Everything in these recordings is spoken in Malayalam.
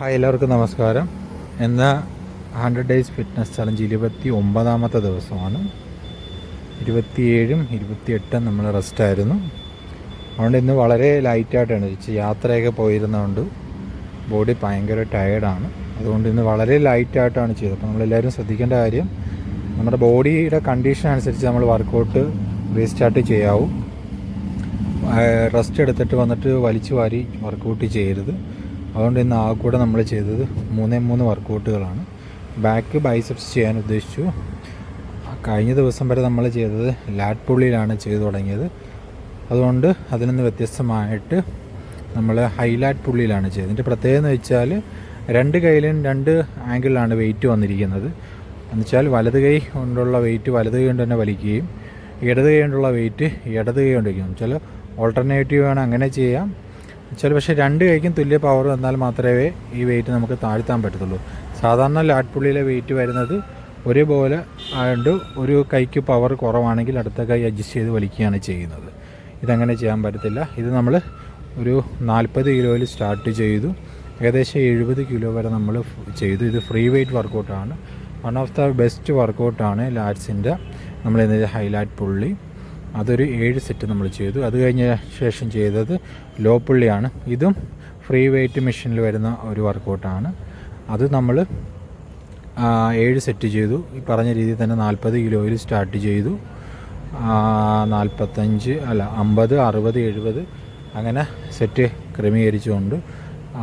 ഹായ് എല്ലാവർക്കും നമസ്കാരം. എന്ന ഹൺഡ്രഡ് ഡേയ്സ് ഫിറ്റ്നസ് ചലഞ്ച് ഇരുപത്തി ഒമ്പതാമത്തെ ദിവസമാണ്. ഇരുപത്തിയേഴും ഇരുപത്തിയെട്ടും നമ്മൾ റെസ്റ്റ് ആയിരുന്നു. അതുകൊണ്ട് ഇന്ന് വളരെ ലൈറ്റായിട്ടാണ് ഇച്ച് യാത്രയൊക്കെ പോയിരുന്നതുകൊണ്ട് ബോഡി ഭയങ്കര ടയേർഡാണ് അതുകൊണ്ട് ഇന്ന് വളരെ ലൈറ്റായിട്ടാണ് ചെയ്തത്. അപ്പോൾ നമ്മളെല്ലാവരും ശ്രദ്ധിക്കേണ്ട കാര്യം നമ്മുടെ ബോഡിയുടെ കണ്ടീഷൻ അനുസരിച്ച് നമ്മൾ വർക്കൗട്ട് റീസ്റ്റാർട്ട് ചെയ്യാവും. റെസ്റ്റ് എടുത്തിട്ട് വന്നിട്ട് വലിച്ചു വാരി വർക്കൗട്ട് ചെയ്യരുത്. അതുകൊണ്ട് ഇന്ന് ആ കൂടെ നമ്മൾ ചെയ്തത് മൂന്നേ മൂന്ന് വർക്കൗട്ടുകളാണ്. ബാക്ക് ബൈസെപ്സ് ചെയ്യാൻ ഉദ്ദേശിച്ചു. കഴിഞ്ഞ ദിവസം വരെ നമ്മൾ ചെയ്തത് ലാറ്റ് പുള്ളിയിലാണ് ചെയ്തു തുടങ്ങിയത്. അതുകൊണ്ട് അതിൽ നിന്ന് വ്യത്യസ്തമായിട്ട് നമ്മൾ ഹൈലാറ്റ് പുള്ളിയിലാണ് ചെയ്തത്. ഇതിന്റെ പ്രത്യേകത എന്ന് വെച്ചാൽ രണ്ട് കൈയിലും രണ്ട് ആംഗിളിലാണ് വെയിറ്റ് വന്നിരിക്കുന്നത്. എന്നുവെച്ചാൽ വലത് കൈ കൊണ്ടുള്ള വെയിറ്റ് വലത് കൈ കൊണ്ട് തന്നെ വലിക്കുകയും ഇടത് കൈ കൊണ്ടുള്ള വെയിറ്റ് ഇടത് കൈ കൊണ്ട് എന്നുവെച്ചാൽ ഓൾട്ടർനേറ്റീവ് ആണ് അങ്ങനെ ചെയ്യാം. ചില പക്ഷേ രണ്ട് കൈക്കും തുല്യ പവർ വന്നാൽ മാത്രമേ ഈ വെയിറ്റ് നമുക്ക് താഴ്ത്താൻ പറ്റത്തുള്ളൂ. സാധാരണ ലാറ്റ് പുള്ളിയിലെ വെയിറ്റ് വരുന്നത് ഒരേപോലെ ആയതുകൊണ്ട് ഒരു കൈക്ക് പവർ കുറവാണെങ്കിൽ അടുത്ത കൈ അഡ്ജസ്റ്റ് ചെയ്ത് വലിക്കുകയാണ് ചെയ്യുന്നത്. ഇതങ്ങനെ ചെയ്യാൻ പറ്റത്തില്ല. ഇത് നമ്മൾ ഒരു നാൽപ്പത് കിലോയിൽ സ്റ്റാർട്ട് ചെയ്തു. ഏകദേശം എഴുപത് കിലോ വരെ നമ്മൾ ചെയ്തു. ഇത് ഫ്രീ വെയിറ്റ് വർക്കൗട്ടാണ് വൺ ഓഫ് ദ ബെസ്റ്റ് വർക്കൗട്ടാണ് ലാറ്റ്സിന്റെ ഹൈലാറ്റ് ഹൈലൈറ്റ് പുള്ളി. അതൊരു ഏഴ് സെറ്റ് നമ്മൾ ചെയ്തു. അത് കഴിഞ്ഞ ശേഷം ചെയ്തത് ലോ പുള്ളിയാണ്. ഇതും ഫ്രീ വെയ്റ്റ് മെഷീനിൽ വരുന്ന ഒരു വർക്കൗട്ടാണ്. അത് നമ്മൾ ഏഴ് സെറ്റ് ചെയ്തു. ഈ പറഞ്ഞ രീതിയിൽ തന്നെ നാൽപ്പത് കിലോയിൽ സ്റ്റാർട്ട് ചെയ്തു. നാൽപ്പത്തഞ്ച് അല്ല അമ്പത് അറുപത് എഴുപത് അങ്ങനെ സെറ്റ് ക്രമീകരിച്ചുകൊണ്ട്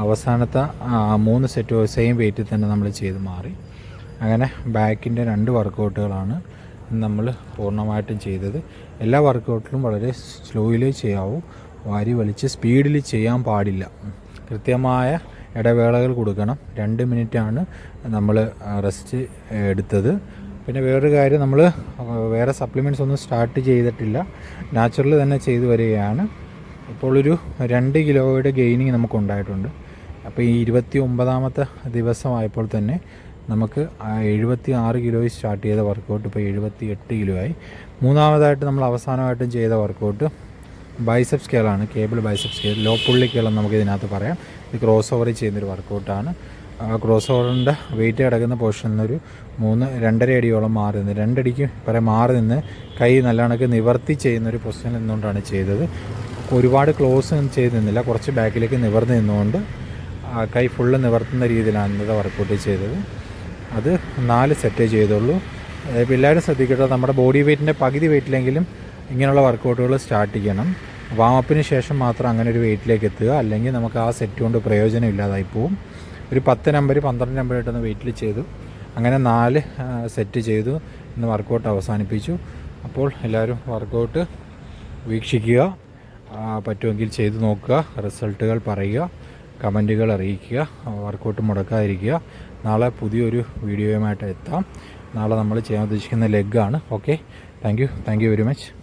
അവസാനത്തെ മൂന്ന് സെറ്റ് സെയിം വെയിറ്റിൽ തന്നെ നമ്മൾ ചെയ്ത് മാറി. അങ്ങനെ ബാക്കിന്റെ രണ്ട് വർക്കൗട്ടുകളാണ്. നമ്മൾ പൂർണമായിട്ടും ചെയ്തത്. എല്ലാ വർക്കൗട്ടിലും വളരെ സ്ലോയിലേ ചെയ്യാവൂ. വാരി വലിച്ച് സ്പീഡിൽ ചെയ്യാൻ പാടില്ല. കൃത്യമായ ഇടവേളകൾ കൊടുക്കണം. രണ്ട് മിനിറ്റാണ് നമ്മൾ റെസ്റ്റ് എടുത്തത്. പിന്നെ വേറൊരു കാര്യം നമ്മൾ വേറെ സപ്ലിമെന്റ്സ് ഒന്നും സ്റ്റാർട്ട് ചെയ്തിട്ടില്ല. നാച്ചുറൽ തന്നെ ചെയ്തു വരികയാണ്. ഇപ്പോൾ ഒരു രണ്ട് കിലോയുടെ ഗെയിനിങ് നമുക്ക് ഉണ്ടായിട്ടുണ്ട്. അപ്പോൾ ഈ ഇരുപത്തി ഒമ്പതാമത്തെ ദിവസമായപ്പോൾ തന്നെ നമുക്ക് എഴുപത്തി ആറ് കിലോയിൽ സ്റ്റാർട്ട് ചെയ്ത വർക്കൗട്ട് ഇപ്പോൾ എഴുപത്തി എട്ട് കിലോ ആയി. മൂന്നാമതായിട്ട് നമ്മൾ അവസാനമായിട്ടും ചെയ്ത workout bicep സ്കെയിലാണ് cable bicep scale low pulley curl നമുക്ക് ഇതിനകത്ത് പറയാം. ഇത് ക്രോസ് ഓവർ ചെയ്യുന്നൊരു വർക്കൗട്ടാണ് ക്രോസ് ഓവറിന്റെ വെയിറ്റ് കിടക്കുന്ന പോർഷനിൽ നിന്നൊരു മൂന്ന് രണ്ടര അടിയോളം മാറി നിന്ന് രണ്ടടിക്ക് പറയാൻ മാറി നിന്ന് കൈ നല്ല കണക്ക് നിവർത്തി ചെയ്യുന്നൊരു പൊസിഷനിൽ നിന്നുകൊണ്ടാണ് ചെയ്തത്. ഒരുപാട് ക്ലോസ് ചെയ്ത് നിന്നില്ല. കുറച്ച് ബാക്കിലേക്ക് നിവർന്ന് നിന്നുകൊണ്ട് കൈ ഫുള്ള് നിവർത്തുന്ന രീതിയിലാണ് ഇന്നത്തെ വർക്കൗട്ട് ചെയ്തത്. അത് നാല് സെറ്റേ ചെയ്തുള്ളൂ. എല്ലാവരും ശ്രദ്ധിക്കട്ടെ നമ്മുടെ ബോഡി വെയ്റ്റിന്റെ പകുതി വെയിറ്റിലെങ്കിലും ഇങ്ങനെയുള്ള വർക്കൗട്ടുകൾ സ്റ്റാർട്ട് ചെയ്യണം. വാമപ്പിന് ശേഷം മാത്രം അങ്ങനെ ഒരു വെയിറ്റിലേക്ക് എത്തുക. അല്ലെങ്കിൽ നമുക്ക് ആ സെറ്റ് കൊണ്ട് പ്രയോജനം ഇല്ലാതായി പോവും. ഒരു പത്ത് നമ്പർ പന്ത്രണ്ട് നമ്പർ ആയിട്ടൊന്ന് വെയിറ്റിൽ ചെയ്തു. അങ്ങനെ നാല് സെറ്റ് ചെയ്തു. ഇന്ന് വർക്കൗട്ട് അവസാനിപ്പിച്ചു. അപ്പോൾ എല്ലാവരും വർക്കൗട്ട് വീക്ഷിക്കുക. പറ്റുമെങ്കിൽ ചെയ്തു നോക്കുക. റിസൾട്ടുകൾ പറയുക. കമന്റുകൾ അറിയിക്കുക വർക്കൗട്ട് മുടക്കാതിരിക്കുക. നാളെ പുതിയൊരു വീഡിയോയുമായിട്ട് എത്താം. നാളെ നമ്മൾ ചെയ്യാൻ ഉദ്ദേശിക്കുന്ന ലെഗാണ് okay thank you thank you very much